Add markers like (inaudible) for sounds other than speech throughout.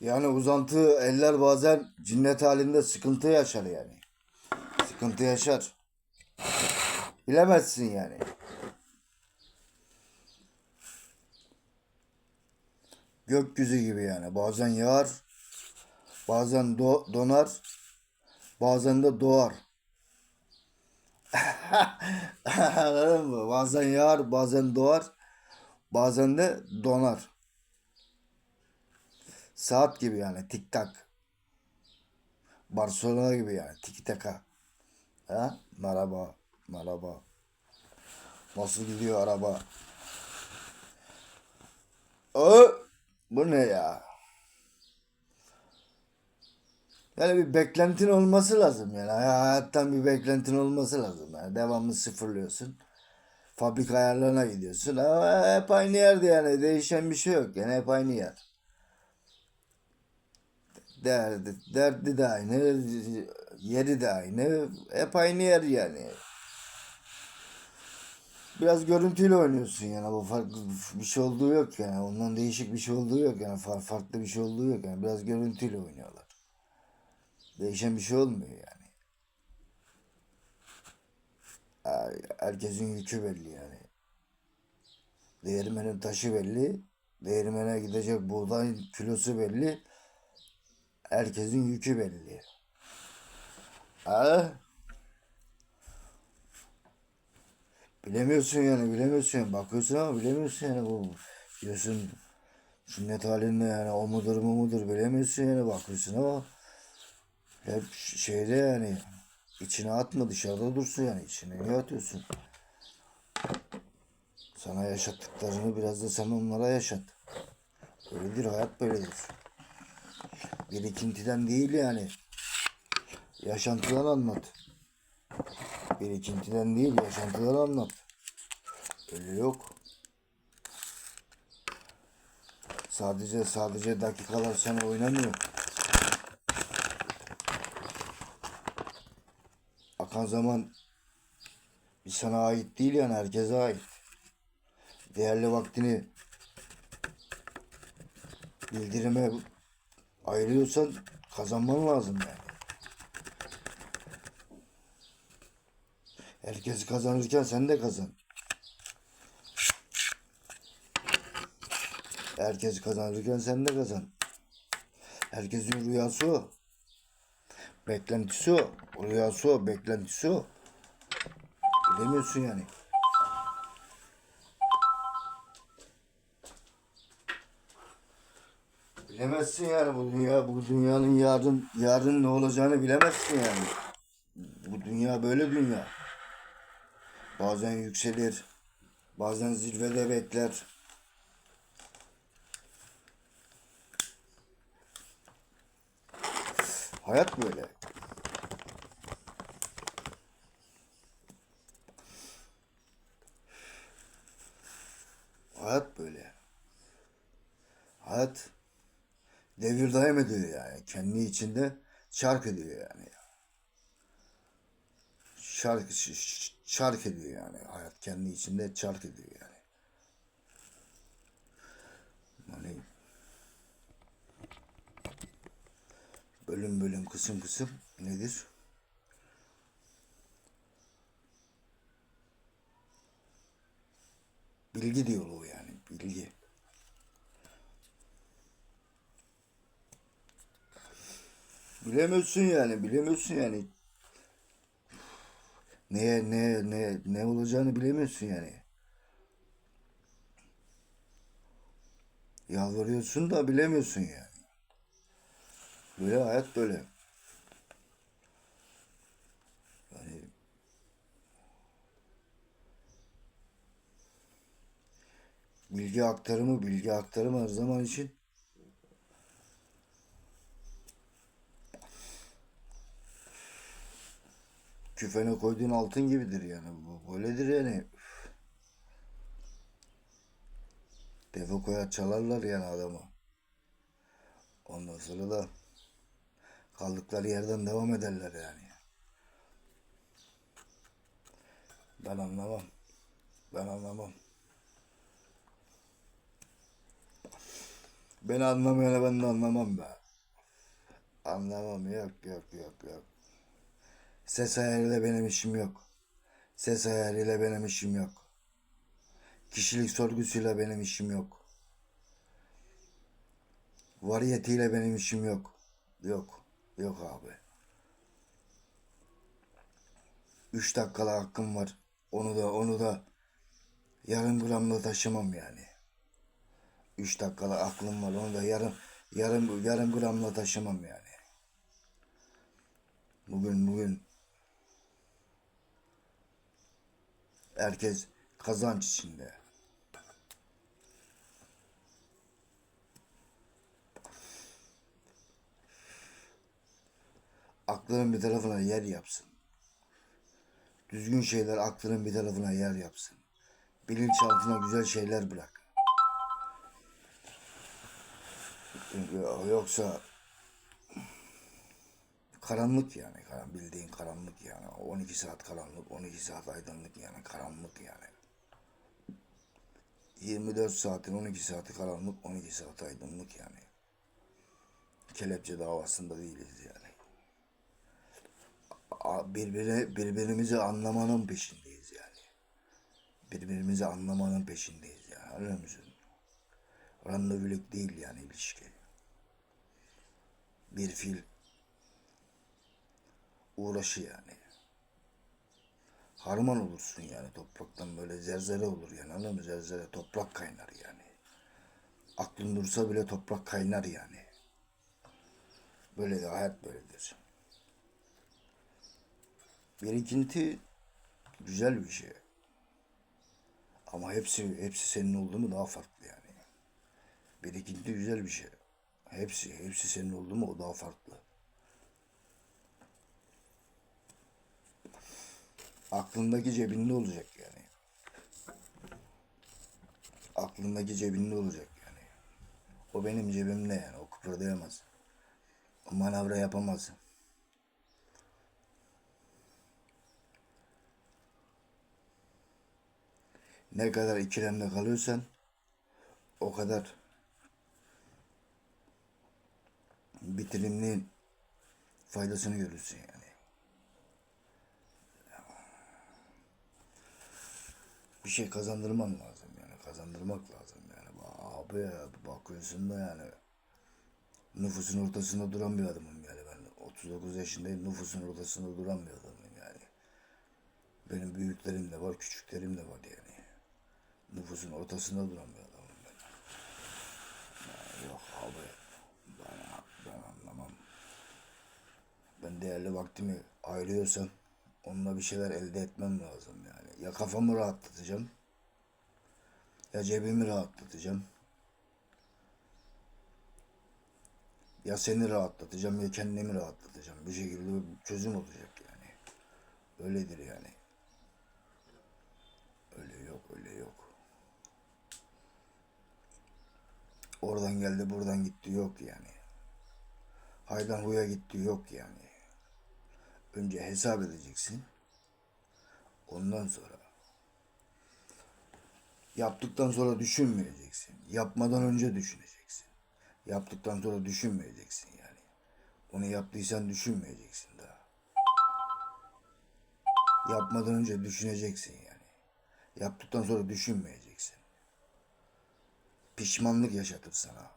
Yani uzantı eller bazen cinnet halinde sıkıntı yaşar yani. Sıkıntı yaşar. Bilemezsin yani. Gökyüzü gibi yani. Bazen yağar, bazen do- donar, bazen de doğar. (laughs) Anladın mı? Bazen yağar, bazen doğar, bazen de donar. Saat gibi yani tik tak. Barcelona gibi yani tiki taka. Ha? Merhaba, merhaba. Nasıl gidiyor araba? Aa, bu ne ya? Yani bir beklentin olması lazım yani. Hayattan bir beklentin olması lazım. Yani devamlı sıfırlıyorsun. Fabrika ayarlarına gidiyorsun. Ama hep aynı yerde yani. Değişen bir şey yok. Yani hep aynı yer. Derdi, derdi de aynı. Yeri de aynı. Hep aynı yer yani. Biraz görüntüyle oynuyorsun yani. Bu farklı bir şey olduğu yok yani. Ondan değişik bir şey olduğu yok yani. Far, farklı bir şey olduğu yok yani. Biraz görüntüyle oynuyorlar. Değişen bir şey olmuyor yani. Herkesin yükü belli yani. Değirmenin taşı belli. Değirmene gidecek buğdayın kilosu belli. Herkesin yükü belli. Ha? Bilemiyorsun yani bilemiyorsun. Bakıyorsun ama bilemiyorsun yani bu. Diyorsun sünnet halinde yani o mudur mu mudur bilemiyorsun yani bakıyorsun ama hep şeyde yani içine atma dışarıda dursun yani içine niye atıyorsun? Sana yaşattıklarını biraz da sen onlara yaşat. Öyledir hayat böyledir. Birikintiden değil yani. Yaşantıdan anlat. Birikintiden değil yaşantıdan anlat. Öyle yok. Sadece sadece dakikalar sana oynamıyor. Akan zaman bir sana ait değil yani herkese ait. Değerli vaktini bildirime ayırıyorsan kazanman lazım yani. Herkes kazanırken sen de kazan. Herkes kazanırken sen de kazan. Herkesin rüyası o. Beklentisi o. Rüyası o, beklentisi o. Bilemiyorsun yani. Bilemezsin yani bu dünya, bu dünyanın yarın, yarın ne olacağını bilemezsin yani. Bu dünya böyle dünya. Bazen yükselir, bazen zirvede bekler. Hayat böyle. Hayat böyle. Hayat devir daim ediyor yani. Kendi içinde çark ediyor yani. Ş- çark ediyor yani. Hayat kendi içinde çark ediyor yani. Yani bölüm bölüm kısım kısım nedir? Bilgi diyaloğu yani bilgi. Bilemiyorsun yani bilemiyorsun yani. Neye ne ne ne olacağını bilemiyorsun yani. Yalvarıyorsun da bilemiyorsun yani. Böyle hayat böyle. Yani bilgi aktarımı, bilgi aktarımı her zaman için küfene koyduğun altın gibidir yani. Bu böyledir yani. Defe koyar çalarlar yani adamı. Ondan sonra da kaldıkları yerden devam ederler yani. Ben anlamam. Ben anlamam. Beni anlamayana ben de anlamam be. Anlamam yok yok yok yok. Ses ayarıyla benim işim yok. Ses ayarıyla benim işim yok. Kişilik sorgusuyla benim işim yok. Variyetiyle benim işim yok. Yok. Yok abi. Üç dakikala hakkım var. Onu da onu da yarım gramla taşımam yani. Üç dakikala aklım var. Onu da yarım yarım yarım gramla taşımam yani. Bugün bugün herkes kazanç içinde. Aklının bir tarafına yer yapsın. Düzgün şeyler aklının bir tarafına yer yapsın. Bilinçaltına güzel şeyler bırak. Yoksa karanlık yani. Karan, bildiğin karanlık yani. 12 saat karanlık, 12 saat aydınlık yani. Karanlık yani. 24 saatin 12 saati karanlık, 12 saat aydınlık yani. Kelepçe davasında değiliz yani. A- Birbiri, birbirimizi anlamanın peşindeyiz yani. Birbirimizi anlamanın peşindeyiz yani. Anlıyor musun? Randevuluk değil yani ilişki. Bir fil uğraşı yani. Harman olursun yani topraktan böyle zerzere olur yani anladın mı? Zerzere toprak kaynar yani. Aklın dursa bile toprak kaynar yani. Böyle de hayat böyledir. Birikinti güzel bir şey. Ama hepsi hepsi senin oldu mu daha farklı yani. Birikinti güzel bir şey. Hepsi hepsi senin oldu mu o daha farklı. Aklındaki cebinde olacak yani. Aklındaki cebinde olacak yani. O benim cebimde yani. O kıpırdayamaz. O manevra yapamaz. Ne kadar ikilemde kalıyorsan o kadar bitirimliğin faydasını görürsün yani. Bir şey kazandırman lazım yani. Kazandırmak lazım yani. Abi bakıyorsun da yani nüfusun ortasında duran bir adamım yani ben. 39 yaşındayım nüfusun ortasında duran bir adamım yani. Benim büyüklerim de var, küçüklerim de var yani. Nüfusun ortasında duran bir adamım ben. Ya yok abi ben, ben anlamam. Ben değerli vaktimi ayırıyorsam onunla bir şeyler elde etmem lazım yani. Ya kafamı rahatlatacağım ya cebimi rahatlatacağım. Ya seni rahatlatacağım ya kendimi rahatlatacağım. Bir şekilde bir çözüm olacak yani. Öyledir yani. Öyle yok, öyle yok. Oradan geldi, buradan gitti yok yani. Haydan huya gitti yok yani. Önce hesap edeceksin. Ondan sonra yaptıktan sonra düşünmeyeceksin. Yapmadan önce düşüneceksin. Yaptıktan sonra düşünmeyeceksin yani. Onu yaptıysan düşünmeyeceksin daha. Yapmadan önce düşüneceksin yani. Yaptıktan sonra düşünmeyeceksin. Pişmanlık yaşatır sana.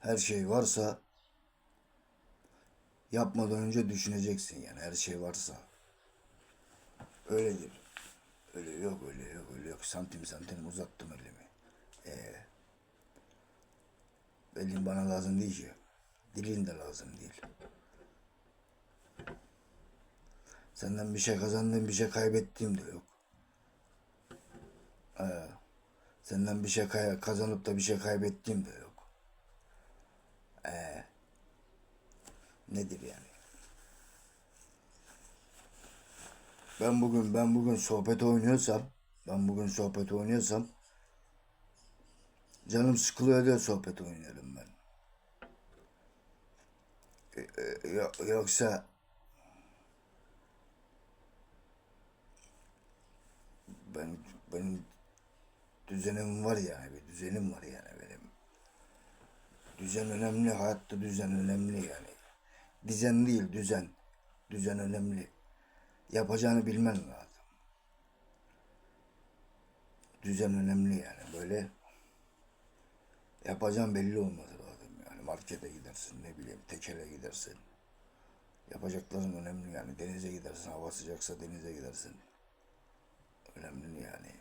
Her şey varsa yapmadan önce düşüneceksin yani her şey varsa. Öyledir. Öyle yok öyle yok öyle yok. Santim santim uzattım elimi. Ee, elin bana lazım değil ki. Dilin de lazım değil. Senden bir şey kazandığım bir şey kaybettiğim de yok. Ee, senden bir şey kazanıp da bir şey kaybettiğim de yok. Ee, nedir yani? Ben bugün ben bugün sohbet oynuyorsam, ben bugün sohbet oynuyorsam canım sıkılıyor diye sohbet oynuyorum ben. E, e, yo- Yoksa ben benim düzenim var yani bir düzenim var yani benim. Düzen önemli hayatta düzen önemli yani. Düzen değil düzen. Düzen önemli. Yapacağını bilmen lazım. Düzen önemli yani böyle. Yapacağın belli olması lazım yani. Markete gidersin ne bileyim tekele gidersin. Yapacakların önemli yani. Denize gidersin hava sıcaksa denize gidersin. Önemli yani.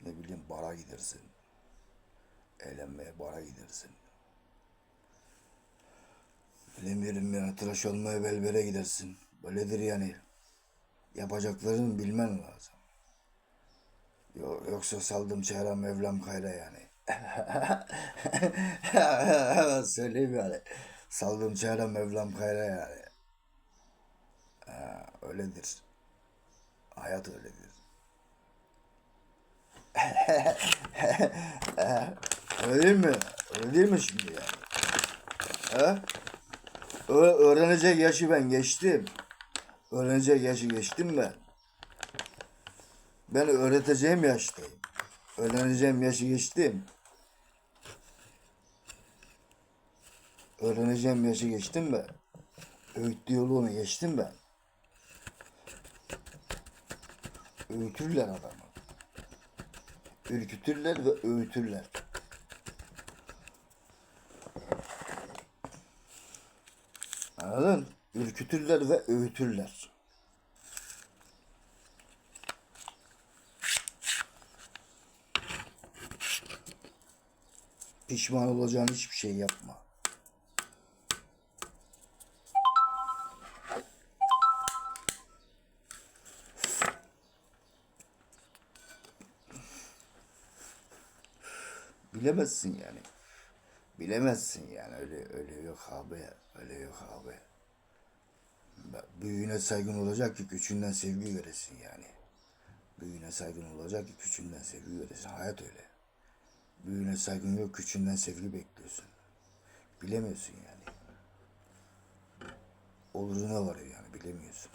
Ne bileyim bara gidersin. Eğlenmeye bara gidersin. Bilemiyorum yani tıraş olmaya belbere gidersin. Böyledir yani. Yapacaklarını bilmen lazım. Yo- Yoksa saldım çehre Mevlam kayra yani. (laughs) Söyleyeyim yani. Saldım çehre Mevlam kayra yani. Ha, öyledir. Hayat öyledir. (laughs) Öyle değil mi? Öyle değil mi şimdi yani? He? Ö- öğrenecek yaşı ben geçtim. Öğrenecek yaşı geçtim ben. Ben öğreteceğim yaştayım. Öğreneceğim yaşı geçtim. Öğreneceğim yaşı geçtim ben. Öğütlü yolunu geçtim ben. Öğütürler adamı. Ürkütürler ve öğütürler. Anladın? Ürkütürler ve öğütürler. Pişman olacağın hiçbir şey yapma. Bilemezsin yani. Bilemezsin yani öyle öyle yok abi öyle yok abi. Büyüğüne saygın olacak ki küçüğünden sevgi göresin yani. Büyüğüne saygın olacak ki küçüğünden sevgi göresin. Hayat öyle. Büyüğüne saygın yok küçüğünden sevgi bekliyorsun. Bilemiyorsun yani. Oluruna varıyor yani bilemiyorsun.